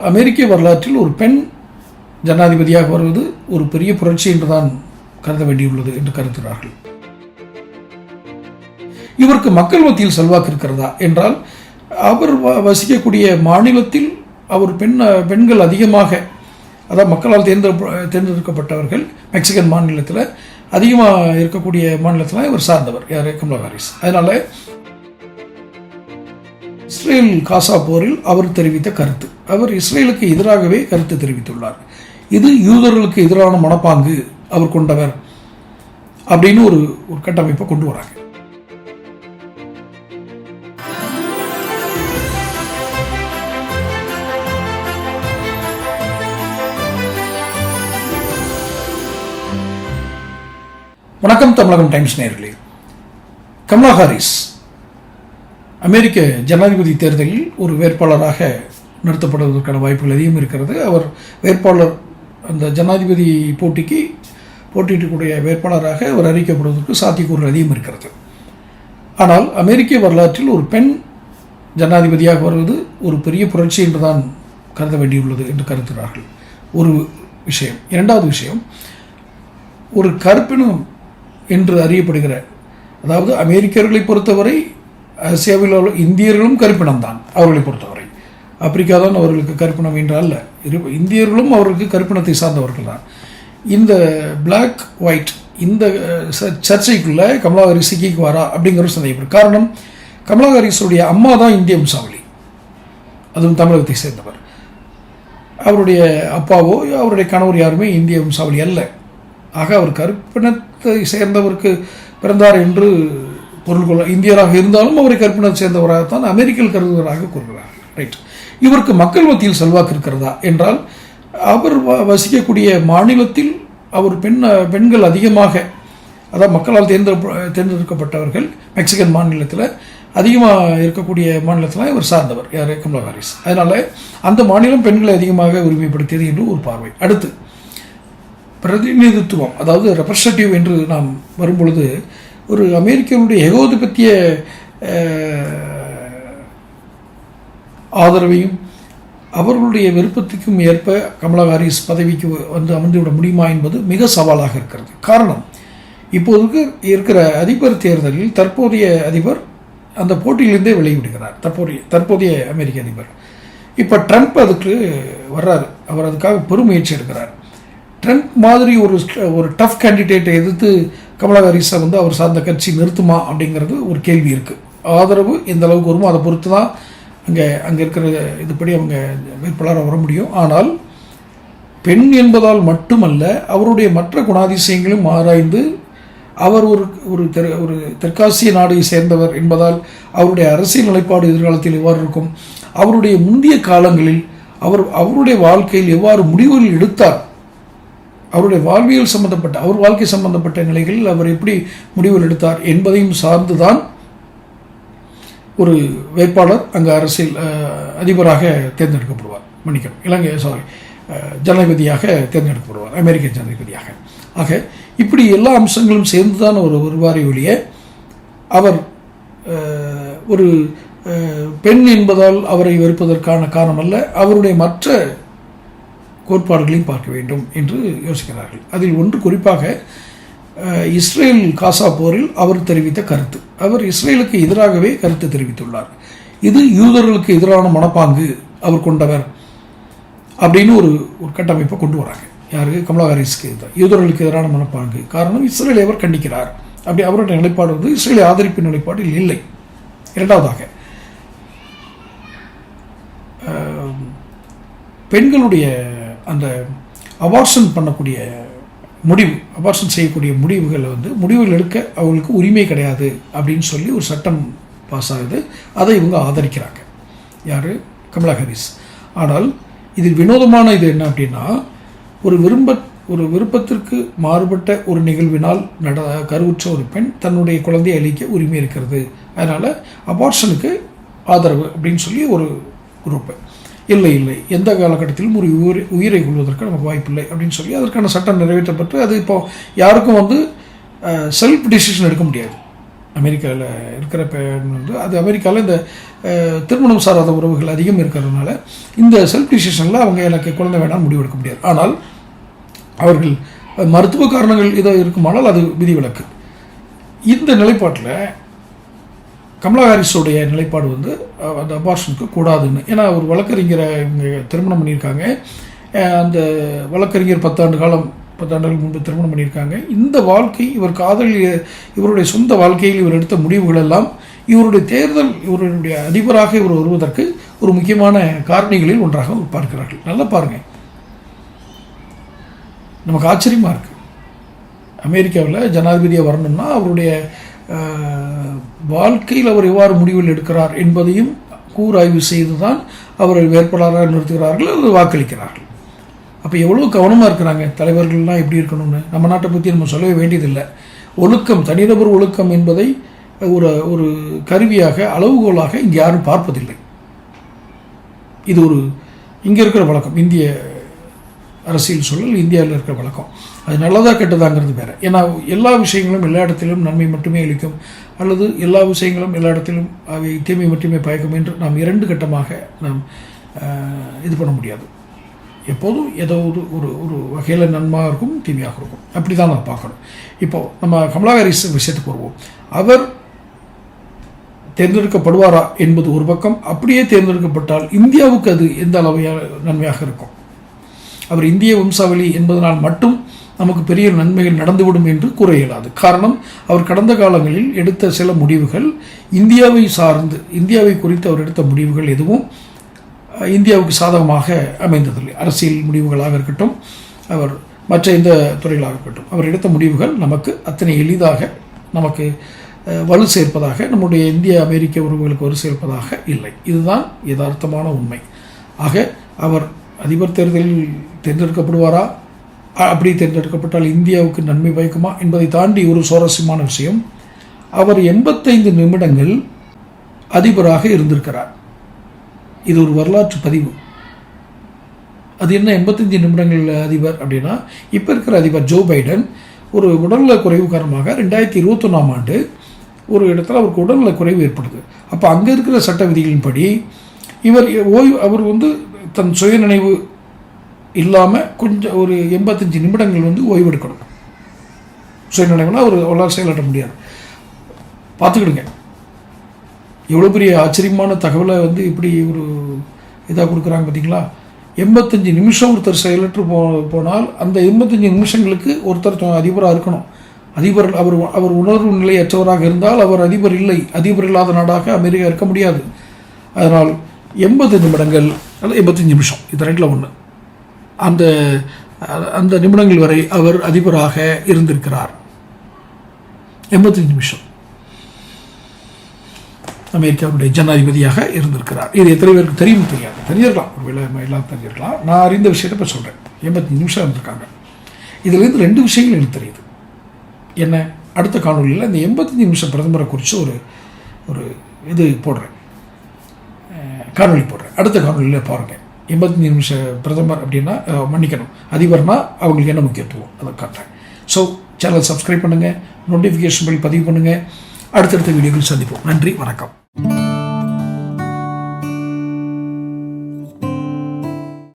அமெரிக்க வரலாற்றில் ஒரு பெண் ஜனாதிபதியாக வருவது ஒரு பெரிய புரட்சி என்றுதான் கருத வேண்டியுள்ளது என்று கருதுகிறார்கள். இவருக்கு மக்கள் மத்தியில் செல்வாக்கு இருக்கிறதா? என்றால் அவர் வ- வசிக்கக்கூடிய மாநிலத்தில் அவர் பெண் பெண்கள் அதிகமாக அதாவது மக்களால் தேர்ந்தெடு தேர்ந்தெடுக்கப்பட்டவர்கள் மெக்சிகன் மாநிலத்தில் அதிகமாக இருக்கக்கூடிய மாநிலத்தில் இவர் சார்ந்தவர் யார்? கமலா ஹாரிஸ் அதனால் இஸ்ரேல் காசா போரில் அவர் தெரிவித்த கருத்து. அவர் இஸ்ரேலுக்கு எதிராகவே கருத்து தெரிவித்துள்ளார். இது யூதர்களுக்கு எதிரான மனப்பாங்கு அவர் கொண்டவர் அப்படின்னு ஒரு ஒரு கட்டமைப்பை கொண்டு வராங்க. வணக்கம் தமிழகம் டைம்ஸ் நேர்களே கமலா ஹாரிஸ் அமெரிக்க ஜனாதிபதி தேர்தலில் ஒரு வேட்பாளராக நிறுத்தப்படுவதற்கான வாய்ப்புகள் அதிகம் இருக்கிறது. அவர் வேட்பாளர் அந்த ஜனாதிபதி போட்டிக்கு போட்டியிடக்கூடிய வேட்பாளராக அவர் அறிவிக்கப்படுவதற்கு சாத்தியக்கூறுகள் அதிகம் இருக்கிறது. ஆனால் அமெரிக்க வரலாற்றில் ஒரு பெண் ஜனாதிபதியாக வருவது ஒரு பெரிய புரட்சி என்றுதான் கருத வேண்டியுள்ளது என்று கருதுகிறார்கள். ஒரு விஷயம். இரண்டாவது விஷயம் ஒரு கருப்பினம் என்று அறியப்படுகிற அதாவது அமெரிக்கர்களை பொறுத்தவரை ஆசியாவில் உள்ள இந்தியர்களும் கருப்பினம்தான் அவர்களை பொறுத்தவரை. ஆப்பிரிக்கா தான் அவர்களுக்கு கருப்பினம் என்றால் அல்ல இரு- இந்தியர்களும் அவர்களுக்கு கருப்பினத்தை சார்ந்தவர்கள் தான். இந்த பிளாக் ஒயிட் இந்த சர்ச்சைக்குள்ளே ச- சிக்கிக்கு வரா அப்படிங்கிற ஒரு சந்தேகம் காரணம் கமலாஹாரிஸுடைய அம்மா தான் இந்திய வம்சாவளி. அதுவும் தமிழகத்தை சேர்ந்தவர். அவருடைய அப்பாவோ அவருடைய கணவர் யாருமே இந்திய வம்சாவளி அல்ல. ஆக அவர் கருப்பினத்தை சேர்ந்தவருக்கு பிறந்தார் என்று பொருள் கொள்ள இந்தியராக இருந்தாலும் அவரை கற்பனை சேர்ந்தவராகத்தான் அமெரிக்கல் கருதுவராக கூறுகிறார். ரைட் இவருக்கு மக்கள் மத்தியில் செல்வாக்கு இருக்கிறதா என்றால் அவர் வ- வசிக்கக்கூடிய மாநிலத்தில் அவர் பெண் பெண்கள் அதிகமாக அதாவது மக்களால் தேர்ந்தெடுப்ப தேர்ந்தெடுக்கப்பட்டவர்கள் மெக்சிகன் மாநிலத்தில் அதிகமாக இருக்கக்கூடிய மாநிலத்தில் இவர் சார்ந்தவர் யார்? Kamala Harris. அதனால் அந்த மாநிலம் பெண்களை அதிகமாக உரிமைப்படுத்தியது என்று ஒரு பார்வை. அடுத்து பிரதிநிதித்துவம் அதாவது ரெப்ரசன்டேட்டிவ் என்று நாம் வரும்பொழுது ஒரு அமெரிக்கனுடைய ஏகோதிபத்திய ஆதரவையும் அவர்களுடைய விருப்பத்துக்கும் ஏற்ப கமலா ஹாரிஸ் பதவிக்கு வந்து அமர்ந்துவிட முடியுமா என்பது மிக சவாலாக இருக்கிறது. காரணம் இப்போதுக்கு இருக்கிற அதிபர் தேர்தலில் தற்போதைய அதிபர் அந்த போட்டியிலிருந்தே வெளியிடுகிறார். தற்போதைய தற்போதைய அமெரிக்க அதிபர். இப்போ ட்ரம்ப் அதுக்கு வர்றாரு. அவர் அதுக்காக பெருமுயற்சி எடுக்கிறார். ட்ரம்ப் மாதிரி ஒரு ஒரு டஃப் கேண்டிடேட்டை எதிர்த்து கமலா ஹாரிஸை வந்து அவர் சார்ந்த கட்சி நிறுத்துமா அப்படிங்கிறது ஒரு கேள்வி இருக்குது ஆதரவு எந்த அளவுக்கு வருமோ அதை பொறுத்து தான் அங்கே அங்கே இருக்கிற இதுபடி அவங்க வேட்பாளராக வர முடியும். ஆனால் பெண் என்பதால் மட்டுமல்ல அவருடைய மற்ற குணாதிசயங்களும் ஆராய்ந்து அவர் ஒரு ஒரு தெரு ஒரு தெற்காசிய நாடை சேர்ந்தவர் என்பதால் அவருடைய அரசியல் நிலைப்பாடு எதிர்காலத்தில் எவ்வாறு இருக்கும்? அவருடைய முந்தைய காலங்களில் அவர் அவருடைய வாழ்க்கையில் எவ்வாறு முடிவுகள் எடுத்தார்? அவருடைய வாழ்வியல் சம்பந்தப்பட்ட அவர் வாழ்க்கை சம்பந்தப்பட்ட நிலைகளில் அவர் எப்படி முடிவுகள் எடுத்தார் என்பதையும் சார்ந்துதான் ஒரு வேட்பாளர் அங்கே அரசியல் அதிபராக தேர்ந்தெடுக்கப்படுவார். மன்னிக்கணும் இலங்கை சாரி ஜனாதிபதியாக தேர்ந்தெடுக்கப்படுவார் அமெரிக்க ஜனாதிபதியாக. ஆக இப்படி எல்லா அம்சங்களும் சேர்ந்து தான் ஒரு வருவாரை ஒழிய அவர் ஒரு பெண் என்பதால் அவரை வெறுப்பதற்கான காரணம் அல்ல அவருடைய மற்ற கோட்பாடுகளையும் பார்க்க வேண்டும் என்று யோசிக்கிறார்கள். அதில் ஒன்று குறிப்பாக இஸ்ரேல் காசா போரில் அவர் தெரிவித்த கருத்து. அவர் இஸ்ரேலுக்கு எதிராகவே கருத்து தெரிவித்துள்ளார். இது யூதர்களுக்கு எதிரான மனப்பாங்கு அவர் கொண்டவர் அப்படின்னு ஒரு ஒரு கட்டமைப்பை கொண்டு வராங்க. யாருக்கு கமலா ஹாரிஸ்க்கு எதிராக. யூதர்களுக்கு எதிரான மனப்பாங்கு. காரணம் இஸ்ரேலை அவர் கண்டிக்கிறார்? அப்படி அவருடைய நிலைப்பாடு வந்து இஸ்ரேலை ஆதரிப்பு நிலைப்பாடு இல்லை. இரண்டாவதாக பெண்களுடைய அந்த அபார்ஷன் பண்ணக்கூடிய முடிவு அபார்ஷன் செய்யக்கூடிய முடிவுகளை வந்து முடிவுகள் எடுக்க அவங்களுக்கு உரிமை கிடையாது அப்படின்னு சொல்லி ஒரு சட்டம் பாஸ் ஆகுது. அதை இவங்க ஆதரிக்கிறாங்க. யார்? Kamala Harris. ஆனால் இதில் வினோதமான இது என்ன அப்படின்னா ஒரு விரும்ப ஒரு விருப்பத்திற்கு மாறுபட்ட ஒரு நிகழ்வினால் நட கருவுற்ற ஒரு பெண் தன்னுடைய குழந்தையை அளிக்க உரிமை இருக்கிறது. அதனால் அபார்ஷனுக்கு ஆதரவு அப்படின்னு சொல்லி ஒரு குரூப்பு இல்லை இல்லை. எந்த காலகட்டத்திலும் ஒரு உயிரை உயிரை கொள்வதற்கு நமக்கு வாய்ப்பில்லை அப்படின்னு சொல்லி அதற்கான சட்டம் நிறைவேற்றப்பட்டு அது இப்போ யாருக்கும் வந்து செல்ஃப் டிசிஷன் எடுக்க முடியாது. அமெரிக்காவில் இருக்கிற வந்து அது அமெரிக்காவில் இந்த திருமணம் சாராத உறவுகள் அதிகம் இருக்கிறதுனால இந்த செல்ஃப் டிசிஷனில் அவங்க எனக்கு குழந்தை வேணாம் முடிவெடுக்க முடியாது. ஆனால் அவர்கள் மருத்துவ காரணங்கள் ஏதோ இருக்குமானால் அது விதிவிலக்கு. இந்த நிலைப்பாட்டில் கமலா ஹாரிஸோடைய நிலைப்பாடு வந்து அந்த அபார்ஷனுக்கு கூடாதுன்னு. ஏன்னா ஒரு வழக்கறிஞரை இவங்க திருமணம் பண்ணியிருக்காங்க. அந்த வழக்கறிஞர் பத்தாண்டு காலம் பத்தாண்டுகள் முன்பு திருமணம் பண்ணியிருக்காங்க. இந்த வாழ்க்கை இவர் காதல் இவருடைய சொந்த வாழ்க்கையில் இவர் எடுத்த முடிவுகள் எல்லாம் இவருடைய தேர்தல் இவருடைய அதிபராக இவர் வருவதற்கு ஒரு முக்கியமான காரணிகளில் ஒன்றாக பார்க்கிறார்கள். நல்லா பாருங்க. நமக்கு ஆச்சரியமாக இருக்குது அமெரிக்காவில் ஜனாதிபதியாக வரணும்னா அவருடைய வாழ்க்கையில் அவர் எவ்வாறு முடிவில் எடுக்கிறார் என்பதையும் கூராய்வு செய்து தான் அவரை வேட்பாளராக நிறுத்துகிறார்கள் அல்லது வாக்களிக்கிறார்கள். அப்போ எவ்வளோ கவனமாக இருக்கிறாங்க? தலைவர்கள்லாம் எப்படி இருக்கணும்னு? நம்ம நாட்டை பற்றி நம்ம சொல்லவே வேண்டியதில்லை. ஒழுக்கம் தனிநபர் ஒழுக்கம் என்பதை ஒரு ஒரு கருவியாக அளவுகோலாக இங்கே யாரும் பார்ப்பதில்லை. இது ஒரு இங்கே இருக்கிற வழக்கம். இந்திய அரசியல் சூழல் இந்தியாவில் இருக்கிற வழக்கம். அது நல்லதாக கெட்டதாங்கிறது வேற. ஏன்னா எல்லா விஷயங்களும் எல்லா இடத்திலும் நன்மை மட்டுமே அளிக்கும். அல்லது எல்லா விஷயங்களும் எல்லா இடத்திலும் அவை தீமை மட்டுமே பயக்கும் என்று நாம் இரண்டு கட்டமாக நாம் இது பண்ண முடியாது. எப்போதும் ஏதோ ஒரு ஒரு ஒரு வகையில் நன்மாக இருக்கும் தீமையாக இருக்கும். அப்படி தான் நான் பார்க்கணும். இப்போ நம்ம கமலா ஹாரிஸ் விஷயத்துக்கு வருவோம். அவர் தேர்ந்தெடுக்கப்படுவாரா என்பது ஒரு பக்கம். அப்படியே தேர்ந்தெடுக்கப்பட்டால் இந்தியாவுக்கு அது எந்த அளவையாக நன்மையாக இருக்கும்? அவர் இந்திய வம்சாவளி என்பதனால் மட்டும் நமக்கு பெரிய நன்மைகள் நடந்துவிடும் என்று கூற இயலாது. காரணம் அவர் கடந்த காலங்களில் எடுத்த சில முடிவுகள் இந்தியாவை சார்ந்து இந்தியாவை குறித்து அவர் எடுத்த முடிவுகள் எதுவும் இந்தியாவுக்கு சாதகமாக அமைந்ததில்லை. அரசியல் முடிவுகளாக இருக்கட்டும் அவர் மற்ற எந்த துறைகளாக இருக்கட்டும் அவர் எடுத்த முடிவுகள் நமக்கு அத்தனை எளிதாக நமக்கு வலு சேர்ப்பதாக நம்முடைய இந்திய அமெரிக்க உறவுகளுக்கு வலு சேர்ப்பதாக இல்லை. இதுதான் யதார்த்தமான உண்மை. ஆக அவர் அதிபர் தேர்தலில் தேர்ந்தெடுக்கப்படுவாரா? அப்படி தேர்ந்தெடுக்கப்பட்டால் இந்தியாவுக்கு நன்மை பயக்குமா? என்பதை தாண்டி ஒரு சுவாரஸ்யமான விஷயம். அவர் எண்பத்தைந்து நிமிடங்கள் அதிபராக இருந்திருக்கிறார். இது ஒரு வரலாற்று பதிவு. அது என்ன எண்பத்தஞ்சு நிமிடங்கள் அதிபர் அப்படின்னா இப்போ இருக்கிற அதிபர் ஜோ பைடன் ஒரு உடல்நல குறைவு காரணமாக ரெண்டாயிரத்தி இருபத்தொன்னாம் ஆண்டு ஒரு இடத்துல அவருக்கு உடல்நல குறைவு ஏற்படுது. அப்போ அங்கே இருக்கிற சட்ட விதிகளின்படி இவர் ஓய்வு அவர் வந்து தன் சுயநினைவு இல்லாமல் கொஞ்சம் ஒரு எண்பத்தஞ்சு நிமிடங்கள் வந்து ஓய்வெடுக்கணும். எடுக்கணும் அவர் அவரால் செயலாற்ற முடியாது. பார்த்துக்கிடுங்க. எவ்வளோ பெரிய ஆச்சரியமான தகவலை வந்து இப்படி ஒரு இதாக கொடுக்குறாங்க பார்த்தீங்களா? எண்பத்தஞ்சு நிமிஷம் ஒருத்தர் செயலற்று போ போனால் அந்த எண்பத்தஞ்சு நிமிஷங்களுக்கு ஒருத்தர் அதிபராக இருக்கணும். அதிபர் அவர் அவர் உணர்வு நிலையற்றவராக இருந்தால் அவர் அதிபர் இல்லை. அதிபர் இல்லாத நாடாக அமெரிக்கா இருக்க முடியாது. அதனால் எண்பது நிமிடங்கள் அல்ல எண்பத்தஞ்சு நிமிஷம். இது ரெண்டில் ஒன்று. அந்த அந்த நிமிடங்கள் வரை அவர் அதிபராக இருந்திருக்கிறார். எண்பத்தஞ்சு நிமிஷம். அமெரிக்காவுடைய ஜனாதிபதியாக இருந்திருக்கிறார். இது எத்தனை பேருக்கு தெரியும் தெரியாது. தெரிஞ்சிருக்கலாம். ஒருவேளை நம்ம எல்லாம் தெரிஞ்சிருக்கலாம். நான் அறிந்த விஷயத்தை இப்போ சொல்கிறேன் எண்பத்தஞ்சு நிமிஷம் இருந்திருக்காங்க. இதுலேருந்து ரெண்டு விஷயங்கள் எனக்கு தெரியுது. என்ன? அடுத்த காணொலியில் இந்த எண்பத்தஞ்சு நிமிஷம் பிரதமரை குறித்து ஒரு ஒரு இது போடுறேன். காணொலி காணொளி போடுறேன். அடுத்த காணொலியில் பாருங்கள் எண்பத்தஞ்சு நிமிஷம் பிரதமர் அப்படின்னா மன்னிக்கணும். அதிபர்னா அவங்களுக்கு என்ன முக்கியத்துவம்? அதை காட்டுறேன். ஸோ சேனல் சப்ஸ்கிரைப் பண்ணுங்கள் நோட்டிஃபிகேஷன் படி பதிவு பண்ணுங்கள் அடுத்தடுத்த வீடியோவில் சந்திப்போம். நன்றி வணக்கம்.